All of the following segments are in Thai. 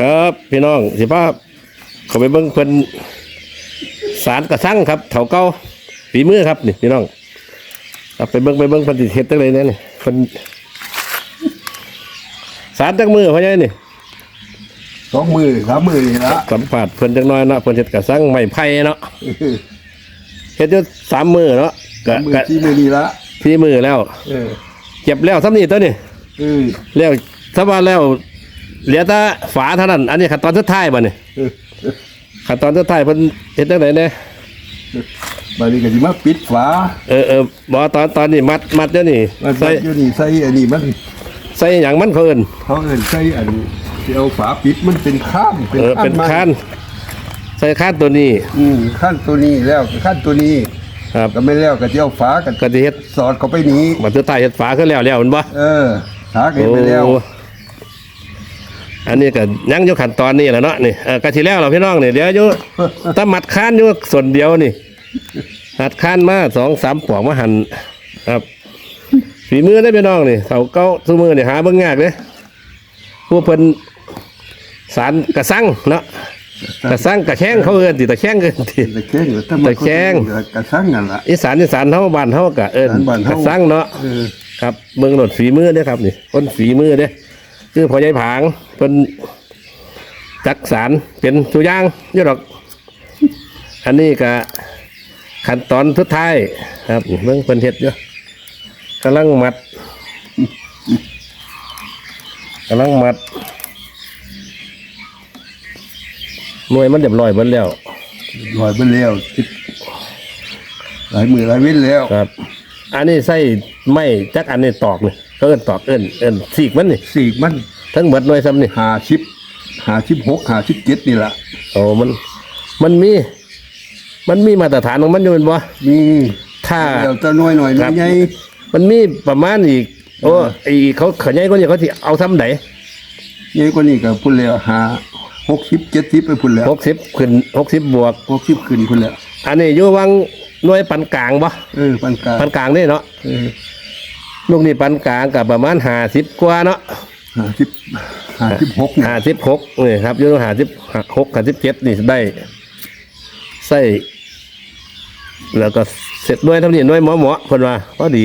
ครับพี่น้องสิภาพเขาไปเบิ้งเพิ่นสารกระสังครับเถาเก้าฝีมือครับนี่พี่น้องครับไปเบิ้งไปเบิ้งเพิ่นสิเฮ็ดจังไดเนี่ยนี่เพิ่นสารจักมือเพราะไงนี่สองมือสามมือนี่ละสัมผัสเพิ่นจักหน้อยเนาะเพิ่นเฮ็ดกระสังไม้ไผ่เนาะเฮ็ดอยู่สามมือเนาะกะสามมือกะที่มือนี่ละพี่มือแล้ว เออเก็บแล้วซ้ำนี่ตัวนี่เออแล้วถ้าว่าแล้ว เหลือแต่ฝาเท่านั้น อันนี้ขั้นตอนสุดท้ายบ่นี่เออขั้นตอนสุดท้ายเพิ่นเฮ็ดจังไดเนี่ยบานี้ก็สิมาปิดฝา เออเออบ่ตอนตอนนี้มัดมัดเดี๋ยวนี้มันใส่อยู่นี่ใส่อันนี้มันใส่หยังมันเพิ่นเขาเอิ้นใส่อันที่เอาฝาปิดมันเป็นข้ามเออเป็นไม้คันใส่คันตัวนี้ อืมขั้นตัวนี้แล้วขั้นตัวนี้ครับก็ไม่แล้วก็จะเอาฝากันก็สิเฮ็ดสอดเข้าไปนี้บัดสุดท้ายเฮ็ดฝาขึ้นแล้วแล้วแม่นบ่เออหาเก็บไปแล้วโอ้อันนี้ก็ยังอยู่ขั้นตอนนี้แหละเนาะนี่เออก็สิแล้วเราพี่น้องนี่เดี๋ยวอยู่ถ้ามัดคันอยู่ส่วนเดียวนี่มัดคันมาสองสามปอกมาหั่นครับฝีมือได้พี่น้องนี่เสาเก้าซุมือนี่หาเบิ่งยากเด้ผู้เพิ่นสารกระสังเนาะกระสังกระแข้งเขาเอิ้นติตะแข้งเอิ้นติตะแคงหรือถ้าตะแคงกระสังนั่นล่ะอีสานอีสานเฮาบ้านเฮาก็เอิ้นอีสานบ้านกเฮาระสังเนาะเออครับเบิ่งโหลดฝีมือเด้อครับนี่คนฝีมือเด้อ คือพ่อใหญ่ผางเพิ่นจักสารเป็นตัวอย่างอยู่ดอก อันนี้ก็ขั้นตอนสุดท้ายครับเบิ่งเพิ่นเฮ็ดอยู่กำลังมัดกำลังมัดหน่วยมันเรียบร้อยเบิดแล้วลอยไปแล้วสิบหลายมือหลายเว้นแล้ว ครับ อันนี้ใส่ไม้จักอันนี้ตอกนี่ เขาเอิ้นตอกเอิ้นเอิ้นสีกมันนี่สีกมันทั้งหมดหน่วยซ้ำนี่หาชิปหาชิปหกหาชิปเจ็ดนี่ล่ะโอ้มัน มันมี มันมีมาตรฐานของมันอยู่เป็นบ่มีถ้า เดี๋ยวจะน้อยหน่อยครัน้อบยใหญ่มันมีประมาณอีก โอ้ไอเขาขยายก็เนี่ยเขาที่เอาซ้ำไหนใหญ่กว่านี้ก็พุ่นแล้วหาหกสิบเจ็ดสิบไปพุ่นแล้วหกสิบขึ้นหกสิบบวก หกสิบขึ้นพุ่นแล้วอันนี้อยู่วังหน่วยปันกลางบ่เออปันกลางปันกลางนี่เนาะเออ ลูกนี่ปันกลางกับประมาณห้าสิบกว่าเนาะหาชิปหาชิปหกนี่ห้าสิบหกนี่ครับอยู่ห้าสิบหกห้าสิบเจ็ดนี่ได้ใส่แล้วก็เสร็จด้วยเท่านี้ด้วยหมอหมอๆเพิ่นว่าพอดี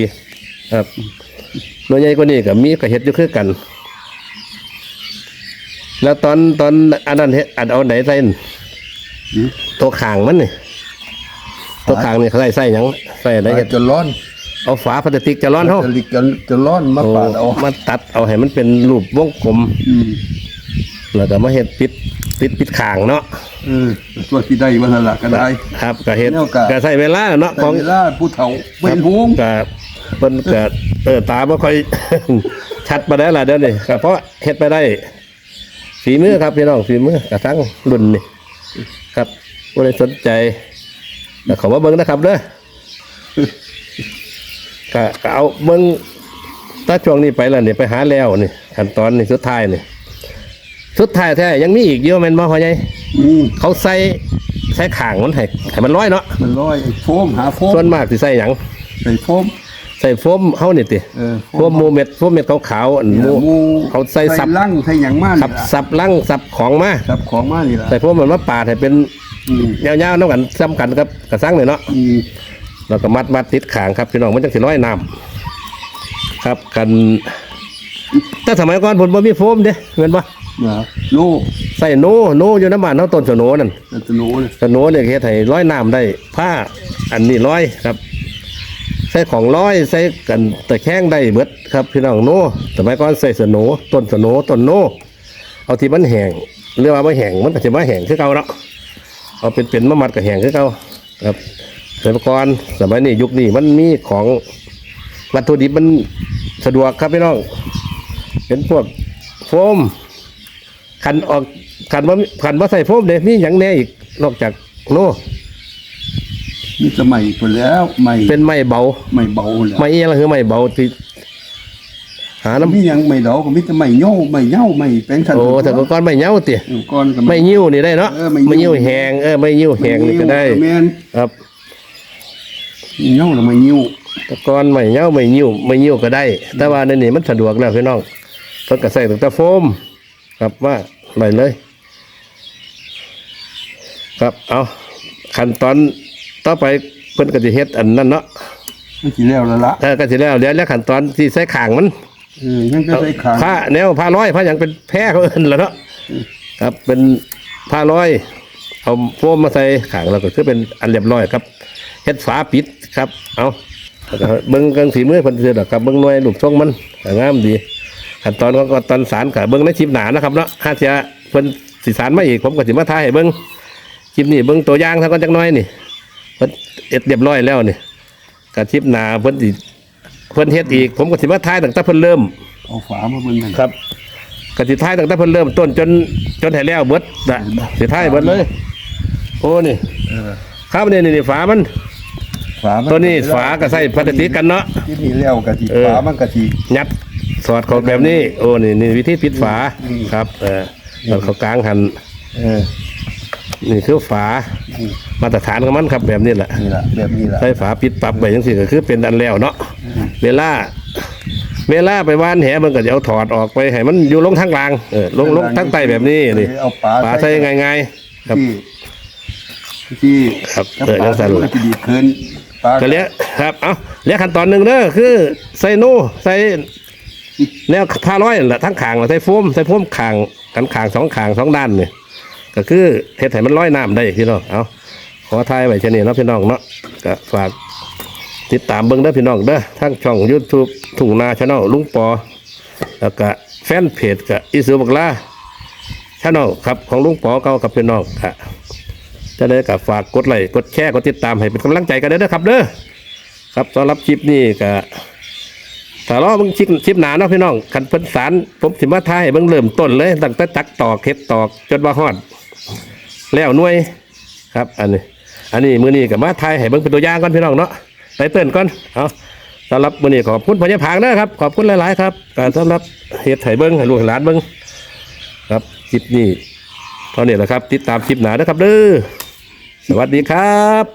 ครับหน่วยใหญ่กว่านี้ก็มีก็เฮ็ดอยู่คือกัน แล้วตอนตอนอันนั้นเฮ็ดอันเอาไหนใส่นั่นหือตัวขางมันนี่ตัวขางนี่เขาใส่ใส่หยังใส่อะไรเฮ็ดจะร้อน เอาฝาพลาสติกจะร้อนเฮาจะลิกจะจะร้อนมาปาดเอามาตัดเอาให้มันเป็นรูปวงกลมอืมแล้วก็มาเฮ็ดปิดปิดปิดขางเนาะเออตัวที่ได้วันละก็ได้ ครับก็เฮ็ดแนวกะ ก็ใส่เวลาเนาะแต่ของ เวลาผู้เฒ่าเป็นห่วงก็เพิ่นก็เออตาบ่ค่อย ชัดปานใดล่ะเดี๋ยวนี้ก็เพราะเฮ็ดไปได้ฝีมือครับพี่น้องฝีมือกระทั่งรุ่นนี่ครับบ่ได้สนใจแต่ขอมาเบิ่งนะครับเด้อ ก็ก็เอาเบิ่งถ้าช่วงนี้ไปแล้วนี่ไปหาแล้วนี่ขั้นตอนนี่สุดท้ายนี่สุดท้ายแท้ยังมีอีกเยอะแม่นบ่พ่อใหญ่อืมเขาใส่ใส่ขางมันให้ให้มันร้อยเนาะมันลอยโฟมหาโฟมส่วนมากสิใส่หยังใส่โฟม ใส่โฟมเฮานี่ติเออโฟมหมูเม็ดโฟมเม็ดขาวๆอันหมูหมูเขาใส่สับลังใส่หยังมากขับสับลังสับของมาสับของมานี่ล่ะใส่โฟมมันมาปาดให้เป็นอืมยาวๆน้ำกันซ้ำกันกับกระสังเลยเนาะอืม แล้วก็มัดมัดติดขางครับพี่น้องมันจังสิร้อยน้ำครับกันแต่สมัยก่อนผมบ่มีโฟมเด้เงินบ่นะโลใส่โนโนอยู่น้ำบ้านเฮาต้นสโนนั่นนัตโนเนี่ยสโนเนี่ยเฮ็ดให้ร้อยน้ำได้ ผ้าอันนี้ร้อยครับ ใส่ของร้อยใส่กันตะแคงได้เบิดครับพี่น้องโนสมัยก่อนใส่สโนต้นสโนต้นโนเอาที่มันแห้งเรียกว่าไม่แห้งมันก็จะมาแห้งคือเก่าเนาะเอาเป็นเป็นมะมัดกับแห้งคือเก่าครับ สมัยก่อนสมัยนี้ยุคนี้มันมีของวัตถุดิบมันสะดวกครับพี่น้องเป็นพวกโฟมขันออกขันว่าขันว่าใส่โฟมเด้มีอย่างแน่อีกนอกจากโนนี่สมัยคนแล้วไม่เป็นไม้เบาไม่เบาแล้วไม้เอียงคือไม้เบาที่หาน้ำมีหยังไม่เดาก็มีแต่ไม่โย่ไม่เหย้าไม่เป็นสันโอ้แต่ก่อนไม่เหย้าเตี่ยเออก่อนก็ไม่ยิ้วนี่ได้เนาะเออไม่ยิ้วไม่ยิ้วแหงเออไม่ยิ้วแหงนี่ก็ได้แม่นครับ เหย้าแล้วไม่ยิ้วแต่ก่อนไม่เหย้าไม่ยิ้วไม่ยิ้วก็ได้ แต่ว่าในนี้มันสะดวกแล้วพี่น้องเพิ่นก็ใส่ตั้งแต่โฟมครับว่าได้เลย ครับเอาขั้นตอนต่อไปเพิ่นก็จะเฮ็ดอันนั้นเนาะมันสิแล้วแล้วละเออก็สิแล้วเดี๋ยวแล้วขั้นตอนที่ใส่ข่างมันเออยังจะใส่ขางผ้าแนวผ้าร้อยผ้าอย่างเป็นแพร่เขาเอิ้นแล้วเนาะครับเป็นผ้าร้อย เอาโฟมมาใส่ข่างแล้วก็คือเป็นอันเรียบร้อยครับเฮ็ดฝาปิดครับ เอาแล้วก็เบิ่งกันสีมือเพิ่นซื่อดอกครับเบิ่งหน่วยรูปทรงมันก็งามดีขั้นตอนของตอนสารกับเบิ้งในคลิปหนานะครับเนาะถ้าจะเพิ่นสิสารมาอีกผมก็สิมาถ่ายให้เบิ้งคลิปนี้เบิ้งตัวอย่างเท่ากันจักหน้อยนี่เพิ่นเอ็ดเรียบร้อยแล้วนี่กับคลิปหนาเพิ่นสิเพิ่นเฮ็ดอีก ผมก็สิมาถ่ายตั้งแต่เพิ่นเริ่มเอาฝามาเบิ่งกันครับก็สิถ่ายตั้งแต่เพิ่นเริ่มต้นจนจนให้แล้วเบิดน่ะสิถ่ายเบิดเลย โอ้นี่เออครับนี่นี่นี่ฝามัน ฝามัตัวนี้ฝาก็ใส่พลาสติกกันเนาะที่นี่แล้วกะทิเออ ฝามันกะทิยัดสอดเข้าแบบนี้ โอ้นี่นี่วิธีปิดฝาครับ เออสอดเข้ากลางหันเออนี่คือฝาอืมมาตรฐานของมันครับแบบนี้แหละ นี่ล่ะแบบนี้ล่ะใช้ฝาปิดปรับไปยังสิก็คือเป็นอันแล้วเนาะเวลา เวลาไปว่านแหมันก็จะเอาถอดออกไปให้มันอยู่ลงทางกลางเออลงลงทางใต้แบบนี้นี่เอาปลาฝาใส่ง่ายๆครับที่ ที่ครับถ้าเออปลาจังซั่นมันล่ะ จะดีดขึ้นปลาก็เลี้ยครับ เอาเลี้ยขั้นตอนหนึ่งเด้อคือใส่นูใส่แนวผ้าร้อยนั่นแหละทั้งขางใส่โฟมใส่โฟมขางกันขางสองขางสองด้านเนี่ยก็คือเฮ็ดให้มันร้อยน้ำได้พี่น้องเอาขอทายไว้เช่นนี้เนาะพี่น้องเนาะก็ฝากติดตามเบิ้งเด้อพี่น้องเด้อทั้งช่อง YouTube ถุงนาชาแนลลุงปอ แล้วก็แฟนเพจกับอีสือบักลาชาแนลครับของลุงปอเก่ากับพี่น้องค่ะ จะได้กับฝากกดไลค์กดแชร์กดติดตามให้เป็นกำลังใจกันเด้อครับเด้อครับสำหรับคลิปนี้ก็ถ้ารอเบิ่งคลิปคลิปหนาเนาะพี่น้องคันเพิ่นสารผมสิมาทายให้เบิ่งเริ่มต้นเลยตั้งแต่ตักตอกเฮ็ดตอกจนว่าฮอด แล้วหน่วยครับ อันนี้ อันนี้มือนี้กับมาทายให้เบิ่งเป็นตัวอย่างก่อนพี่น้องเนาะไปเตือนก่อนเอาสำหรับมือนี้ขอบคุณพญาผางเด้อครับขอบคุณหลายๆครับการสำหรับเฮ็ดให้เบิ่งให้ลูกหลานเบิ่งครับคลิปนี้เท่านี้แหละครับ ติดตามคลิปหนาเด้อครับเด้อ สวัสดีครับ